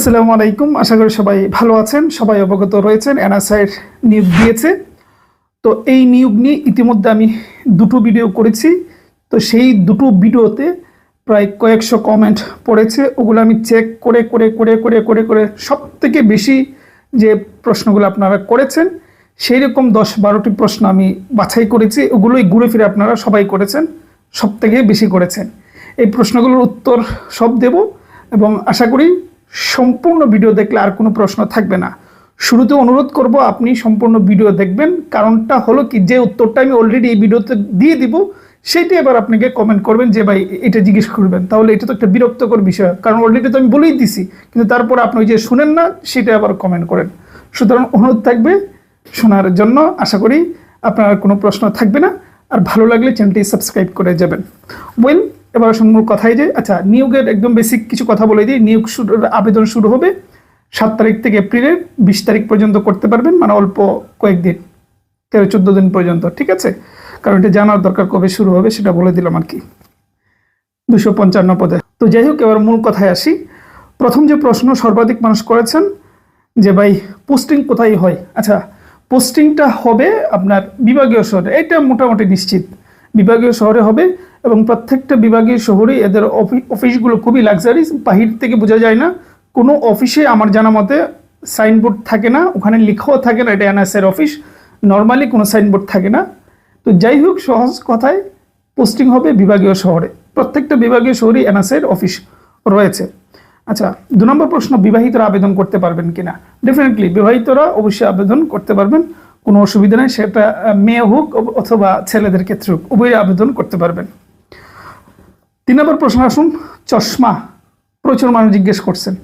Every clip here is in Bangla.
আসসালামু আলাইকুম। আশা করি সবাই ভালো আছেন, সবাই অবগত রয়েছেন। এনএসআইয়ের নিয়োগ দিয়েছে। তো এই নিয়োগ নিয়ে ইতিমধ্যে আমি দুটো ভিডিও করেছি। তো সেই দুটো ভিডিওতে প্রায় কয়েকশো কমেন্ট পড়েছে। ওগুলো আমি চেক করে করে করে করে করে করে সব থেকে বেশি যে প্রশ্নগুলো আপনারা করেছেন সেই রকম দশ বারোটি প্রশ্ন আমি বাছাই করেছি। ওগুলোই ঘুরে ফিরে আপনারা সবাই করেছেন সব থেকে বেশি করেছেন। এই প্রশ্নগুলোর উত্তর সব দেব এবং আশা করি সম্পূর্ণ ভিডিও দেখলে আর কোনো প্রশ্ন থাকবে না। শুরুতে অনুরোধ করব আপনি সম্পূর্ণ ভিডিও দেখবেন। কারণটা হলো কি, যে উত্তরটা আমি অলরেডি এই ভিডিওতে দিয়ে দিব, সেটি এবার আপনাকে কমেন্ট করবেন যে, ভাই, এটা জিজ্ঞেস করবেন। তাহলে এটা তো একটা বিরক্তকর বিষয়। কারণ অলরেডি তো আমি বলেই দিছি, কিন্তু তারপর আপনি যে শুনেন না, সেটা আবার কমেন্ট করেন। সুতরাং অনুরোধ থাকবে শোনার জন্য। আশা করি আপনার কোনো প্রশ্ন থাকবে না। আর ভালো লাগলে চ্যানেলটি সাবস্ক্রাইব করে যাবেন। ওয়েল এবার আসুন মূল কথাই যে আচ্ছা নিয়োগের একদম বেসিক কিছু কথা বলে দিই। নিয়োগ শুরু, আবেদন শুরু হবে সাত তারিখ থেকে এপ্রিলের বিশ তারিখ পর্যন্ত করতে পারবেন মানে অল্প কয়েকদিন, তেরো, চোদ্দ দিন পর্যন্ত, ঠিক আছে? কারণ এটা জানার দরকার কবে শুরু হবে সেটা বলে দিলাম আর কি। দুশো পঞ্চান্ন পদে। তো যাই হোক, এবার মূল কথায় আসি। প্রথম যে প্রশ্ন সর্বাধিক মানুষ করেছেন, যে ভাই পোস্টিং কোথায় হয়? আচ্ছা পোস্টিংটা হবে আপনার বিভাগীয় শহরে, এটা মোটামুটি নিশ্চিত। বিভাগীয় শহরে হবে এবং প্রত্যেকটা বিভাগীয় শহরে এদের অফি- অফিসগুলো খুবই লাক্সারি বাহির থেকে বোঝা যায় না, কোনো অফিসে আমার জানা মতে সাইনবোর্ড থাকে না, ওখানে লেখাও থাকে না, এটা এনএসএর অফিস নর্মালি কোনো সাইনবোর্ড থাকে না। তো যাই হোক, সহজ কথায় পোস্টিং হবে বিভাগীয় শহরে। প্রত্যেকটা বিভাগীয় শহরেই এনএসএর অফিস রয়েছে। আচ্ছা দু নম্বর প্রশ্ন, বিবাহিতরা আবেদন করতে পারবেন কিনা? ডেফিনেটলি বিবাহিতরা অবশ্যই আবেদন করতে পারবেন। কোনো অসুবিধা নেই, সেটা মেয়ে হোক অথবা ছেলেদের ক্ষেত্রে হোক উভয়ই আবেদন করতে পারবেন। তিন নম্বর প্রশ্ন, আসুন, চশমা প্রচুর মানুষ জিজ্ঞেস করছেন,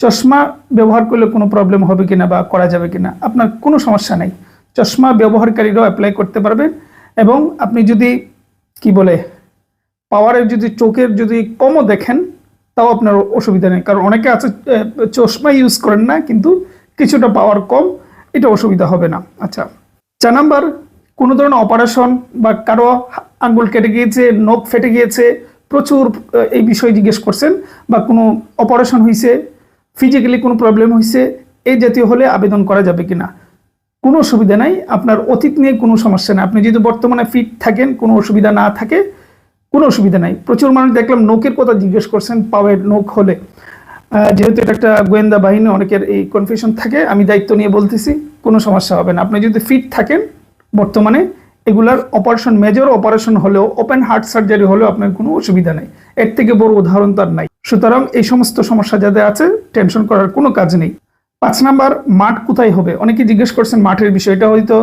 চশমা ব্যবহার করলে কোনো প্রবলেম হবে কিনা বা করা যাবে কিনা? আপনার কোনো সমস্যা নেই, চশমা ব্যবহারকারীরাও অ্যাপ্লাই করতে পারবেন এবং আপনি যদি, কি বলে পাওয়ারের যদি, চোখের যদি কমও দেখেন, তাও আপনার অসুবিধা নেই। কারণ অনেকে আছে চশমা ইউজ করেন না, কিন্তু কিছুটা পাওয়ার কম এটা অসুবিধা হবে না। আচ্ছা চার নাম্বার, কোনো ধরনের অপারেশন বা কারও আঙ্গুল কেটে গিয়েছে, নখ ফেটে গিয়েছে, প্রচুর এই বিষয়ে জিজ্ঞেস করছেন বা কোনো অপারেশন হয়েছে ফিজিক্যালি কোনো প্রবলেম হয়েছে এই জাতীয় হলে আবেদন করা যাবে কি না কোনো অসুবিধা নাই, আপনার অতীত নিয়ে কোনো সমস্যা নেই। আপনি যদি বর্তমানে ফিট থাকেন, কোনো অসুবিধা না থাকে, কোনো অসুবিধা নাই। প্রচুর মানুষ দেখলাম নৌকের কথা জিজ্ঞেস করছেন, পাওয়ের নৌক হলে। যেহেতু এটা একটা গোয়েন্দা বাহিনী, অনেকের এই কনফিউশন থাকে, আমি দায়িত্ব নিয়ে বলতেছি, কোনো সমস্যা হবে না। আপনি যদি ফিট থাকেন বর্তমানে, এগুলার অপারেশন মেজর অপারেশন হলেও ওপেন হার্ট সার্জারি হলেও আপনার কোনো অসুবিধা নেই। এর থেকে বড় উদাহরণ তার নাই। সুতরাং এই সমস্ত সমস্যা যাদের আছে টেনশন করার কোনো কাজ নেই। পাঁচ নাম্বার, মাঠ কোথায় হবে? অনেকে জিজ্ঞেস করছেন মাঠের বিষয়টা, হয়তো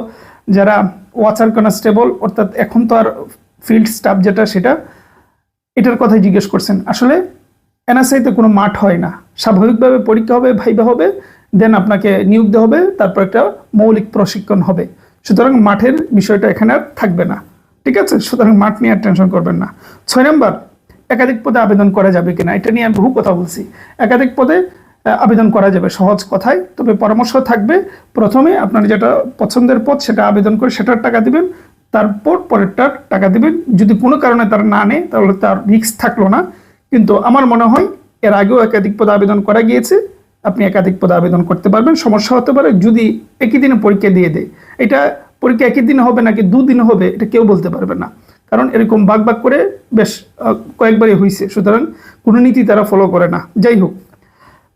যারা ওয়াচার কনস্টেবল অর্থাৎ এখন তো আর ফিল্ড স্টাফ যেটা, সেটা, এটার কথাই জিজ্ঞেস করছেন। আসলে এনএসআইতে কোনো মাঠ হয় না। স্বাভাবিকভাবে পরীক্ষা হবে, ভাইবা হবে দেন আপনাকে নিয়োগ দেওয়া হবে, তারপর একটা মৌলিক প্রশিক্ষণ হবে। সুতরাং মাঠের বিষয়টা এখানে আর থাকবে না। ঠিক আছে? সুতরাং মাঠ নিয়ে আর টেনশন করবেন না। ছয় নম্বর, একাধিক পদে আবেদন করা যাবে কিনা? এটা নিয়ে আমি বহু কথা বলছি। একাধিক পদে আবেদন করা যাবে, সহজ কথায় তবে পরামর্শ থাকবে, প্রথমে আপনার যেটা পছন্দের পদ, সেটা আবেদন করে সেটার টাকা দিবেন, তারপর পরেরটার টাকা দিবেন। যদি কোনো কারণে তার না নেয়, তাহলে তার রিস্ক থাকল না। কিন্তু আমার মনে হয় এর আগেও একাধিক পদে আবেদন করা গিয়েছে, আপনি একাধিক পদে আবেদন করতে পারবেন, সমস্যা হতে পারে যদি একই দিনে পরীক্ষা দিয়ে দেয়। এটা পরীক্ষা একই দিনে হবে নাকি দুদিন হবে, এটা কেউ বলতে পারবে না। কারণ এরকম বাগ বাগ করে বেশ কয়েকবারই হয়েছে সুতরাং কোনো নীতি তারা ফলো করে না। যাই হোক,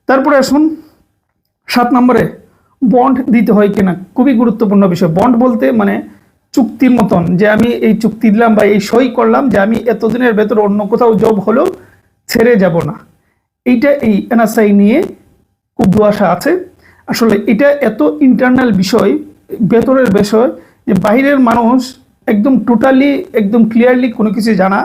তারপরে আসুন সাত নম্বরে বন্ড দিতে হয় কিনা? খুবই গুরুত্বপূর্ণ বিষয়। বন্ড বলতে মানে চুক্তির মতন, যে আমি এই চুক্তি দিলাম বা এই সই করলাম যে আমি এতদিনের ভেতর অন্য কোথাও জব হলেও ছেড়ে যাব না। এইটা এই এনএসআই নিয়ে খুব দুয়াশা আছে। আসলে এটা এত ইন্টারনাল বিষয়, ভেতরের বিষয় যে বাইরের মানুষ একদম টোটালি একদম ক্লিয়ারলি কোনো কিছু জানা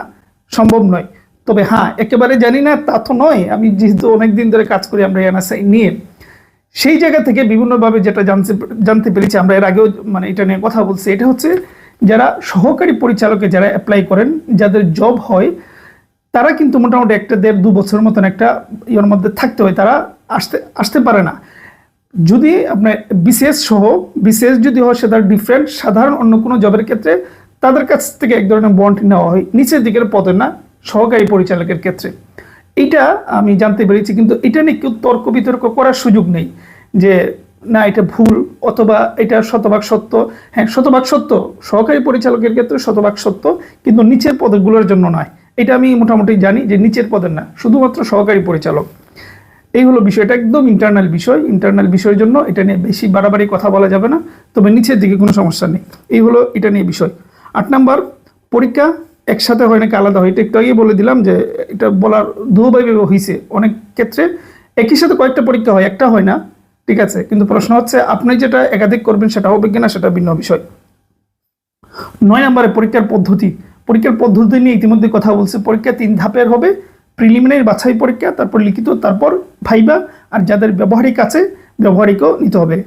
সম্ভব নয়। তবে হ্যাঁ একেবারে জানি না, তা তো নয়। আমি যেহেতু অনেক দিন ধরে কাজ করি আমরা এনএসআই নিয়ে। সেই জায়গা থেকে বিভিন্নভাবে যেটা জানতে জানতে পেরেছি, আমরা এর আগেও মানে এটা নিয়ে কথা বলছি। এটা হচ্ছে যারা সহকারী পরিচালকে যারা অ্যাপ্লাই করেন, যাদের জব হয় তারা কিন্তু মোটামুটি একটা দেড় দু বছর মতন একটা ইয়ের মধ্যে থাকতে হয়, তারা আসতে আসতে পারে না। যদি আপনার বিশেষ সহ বিশেষ যদি হয় সেটা ডিফারেন্ট সাধারণ অন্য কোনো জবের ক্ষেত্রে তাদের কাছ থেকে এক ধরনের বন্ড নেওয়া হয়, নিচের দিকের পদে না, সহকারী পরিচালকের ক্ষেত্রে। এইটা আমি জানতে পেরেছি, কিন্তু এটা নিয়ে কেউ তর্ক বিতর্ক করার সুযোগ নেই যে, না, এটা ভুল, অথবা এটা শতভাগ সত্য। হ্যাঁ শতভাগ সত্য, সহকারী পরিচালকের ক্ষেত্রে শতভাগ সত্য, কিন্তু নিচের পদগুলোর জন্য নয়। এটা আমি মোটামুটি জানি যে নিচের পদের না, শুধুমাত্র সহকারী পরিচালক। এই হলো বিষয়টা, একদম ইন্টারনাল বিষয় ইন্টারনাল বিষয়ের জন্য এটা নিয়ে বেশি বাড়াবাড়ি কথা বলা যাবে না, তবে নিচের দিকে কোনো সমস্যা নেই। এই হলো এটা নিয়ে বিষয়। আট নাম্বার, পরীক্ষা একসাথে হয় নাকি আলাদা হয়? এটা একটু আগেই বলে দিলাম যে এটা বলার দুভাবে হয়েছে অনেক ক্ষেত্রে একই সাথে কয়েকটা পরীক্ষা হয়, একটা হয় না, ঠিক আছে? কিন্তু প্রশ্ন হচ্ছে, আপনি যেটা একাধিক করবেন সেটা হবে কিনা সেটা ভিন্ন বিষয়। নয় নম্বরে পরীক্ষার পদ্ধতি। পরীক্ষার পদ্ধতি নিয়ে ইতিমধ্যে কথা বলছে। পরীক্ষা তিন ধাপের হবে। প্রিলিমিনারি বাছাই পরীক্ষা, তারপর লিখিত, তারপর ভাইবা, আর যাদের ব্যবহারিক আছে, ব্যবহারিকও নিতে হবে।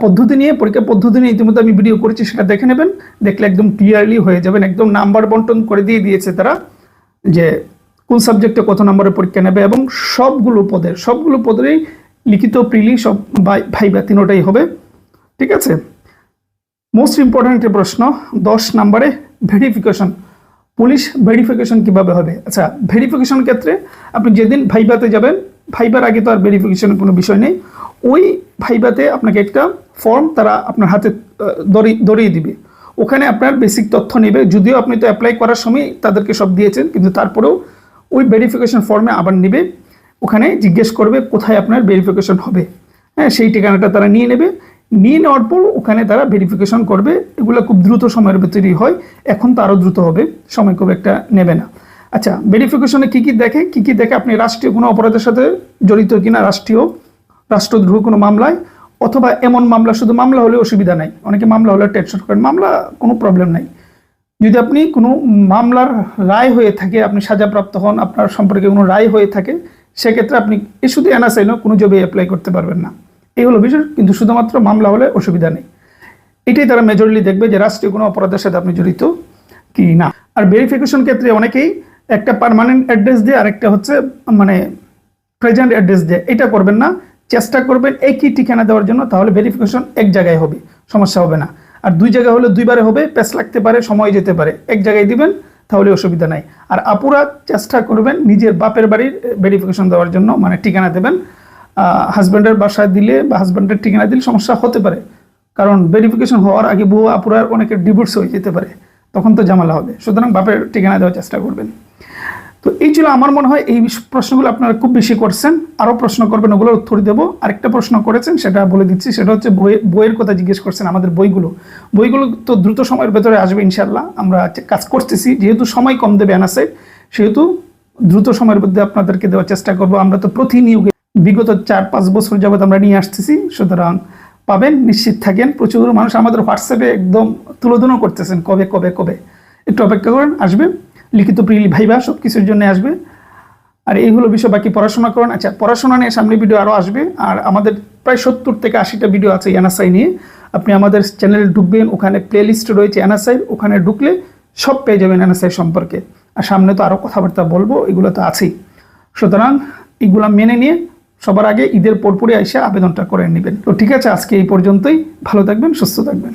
পদ্ধতি নিয়ে পরীক্ষা পদ্ধতি নিয়ে ইতিমধ্যে আমি ভিডিও করেছি, সেটা দেখে নেবেন। দেখলে একদম ক্লিয়ারলি হয়ে যাবেন। একদম নাম্বার বন্টন করে দিয়ে দিয়েছে তারা যে কোন সাবজেক্টে কত নম্বরের পরীক্ষা নেবে এবং সবগুলো পদের, সবগুলো পদেরই লিখিত প্রিলি সব ভাই- ভাইবা তিনোটাই হবে। ঠিক আছে? মোস্ট ইম্পর্ট্যান্ট একটি প্রশ্ন, দশ নম্বরে ভেরিফিকেশন পুলিশ ভেরিফিকেশন কীভাবে হবে? আচ্ছা ভেরিফিকেশন ক্ষেত্রে আপনি যেদিন ভাইবাতে যাবেন ভাইবার আগে তো আর ভেরিফিকেশনের কোনো বিষয় নেই, ওই ভাইবাতে আপনাকে একটা ফর্ম তারা আপনার হাতে ধরিয়ে ধরিয়ে দিবে। ওখানে আপনার বেসিক তথ্য নেবে, যদিও আপনি তো অ্যাপ্লাই করার সময় তাদেরকে সব দিয়েছেন, কিন্তু তারপরেও ওই ভেরিফিকেশন ফর্মে আবার নেবে, ওখানে জিজ্ঞেস করবে কোথায় আপনার ভেরিফিকেশন হবে। হ্যাঁ সেই ঠিকানাটা তারা নিয়ে নেবে নিয়ে নেওয়ার পর ওখানে তারা ভেরিফিকেশন করবে। এগুলো খুব দ্রুত সময়ের ভেতরেই হয়। এখন তো আরও দ্রুত হবে। সময় খুব একটা নেবে না। আচ্ছা ভেরিফিকেশনে কী কী দেখে? কী কী দেখে আপনি রাষ্ট্রীয় কোনো অপরাধের সাথে জড়িত কিনা? রাষ্ট্রীয়, রাষ্ট্রদ্রোহ কোনো মামলায়? অথবা এমন মামলা, শুধু মামলা হলে অসুবিধা নাই। অনেকে মামলা হলে টেনশন করেন। মামলা কোনো প্রবলেম নাই। যদি আপনি কোনো মামলার রায় হয়ে থাকে, আপনি সাজাপ্রাপ্ত হন, আপনার সম্পর্কে কোনো রায় হয়ে থাকে, সেক্ষেত্রে আপনি শুধু এনআসআইনও কোনো জবে অ্যাপ্লাই করতে পারবেন না। এই হলো বিষয়, কিন্তু শুধুমাত্র মামলা হলে অসুবিধা নেই। এটাই তারা মেজরলি দেখবে যে রাষ্ট্রীয় কোনো অপরাধের সাথে আপনি জড়িত কি না। আর ভেরিফিকেশন ক্ষেত্রে অনেকেই একটা পার্মানেন্ট অ্যাড্রেস দিয়ে আরেকটা হচ্ছে মানে প্রেজেন্ট অ্যাড্রেস দিয়ে। এটা করবেন না, চেষ্টা করবেন একই ঠিকানা দেওয়ার জন্য, তাহলে ভেরিফিকেশন এক জায়গায় হবে, সমস্যা হবে না। আর দুই জায়গায় হলে দুইবারে হবে প্যাস লাগতে পারে, সময় যেতে পারে। এক জায়গায় দিবেন, তাহলে অসুবিধা নাই। আর আপুরা চেষ্টা করবেন নিজের বাপের বাড়ির ভেরিফিকেশন দেওয়ার জন্য মানে ঠিকানা দেবেন হাজব্যান্ডের বাসায় দিলে বা হাজব্যান্ডের ঠিকানা দিলে সমস্যা হতে পারে। কারণ ভেরিফিকেশন হওয়ার আগে বউ আপুরার অনেকের ডিভোর্স হয়ে যেতে পারে। তখন তো জামালা হবে। সুতরাং বাপের ঠিকানা দেওয়ার চেষ্টা করবেন। তো এই ছিল আমার মনে হয় এই প্রশ্নগুলো আপনারা খুব বেশি করছেন। আরও প্রশ্ন করবেন, ওগুলোর উত্তর দেবো। আরেকটা প্রশ্ন করেছেন, সেটা বলে দিচ্ছি। সেটা হচ্ছে বই- বইয়ের কথা জিজ্ঞেস করছেন আমাদের বইগুলো। বইগুলো তো দ্রুত সময়ের ভেতরে আসবে ইনশাল্লাহ আমরা কাজ করতেছি। যেহেতু সময় কম দেবে আনাসে সেহেতু দ্রুত সময়ের মধ্যে আপনাদেরকে দেওয়ার চেষ্টা করব। আমরা তো প্রতিনিয়োগে বিগত চার, পাঁচ বছর যাবত আমরা নিয়ে আসতেছি। সুতরাং পাবেন, নিশ্চিত থাকেন। প্রচুর মানুষ আমাদের হোয়াটসঅ্যাপে একদম তুলোধনও করতেছেন, কবে কবে কবে। একটু অপেক্ষা করেন, আসবে। লিখিত প্রিলি ভাইবা সব কিছুর জন্য আসবে। আর এই হলো বিষয়, বাকি পড়াশোনা করেন। আচ্ছা পড়াশোনা নিয়ে সামনে ভিডিও আরও আসবে। আর আমাদের প্রায় সত্তর থেকে আশিটা ভিডিও আছে এনএসআই নিয়ে। আপনি আমাদের চ্যানেলে ঢুকবেন, ওখানে প্লে লিস্ট রয়েছে এনএসআই ওখানে ঢুকলে সব পেয়ে যাবেন এনএসআই সম্পর্কে। আর সামনে তো আরও কথাবার্তা বলব, এগুলো তো আছেই। সুতরাং এগুলো মেনে নিয়ে সবার আগে ঈদের পরপরে এসে আবেদনটা করে নেবেন। তো ঠিক আছে, আজকে এই পর্যন্তই। ভালো থাকবেন, সুস্থ থাকবেন।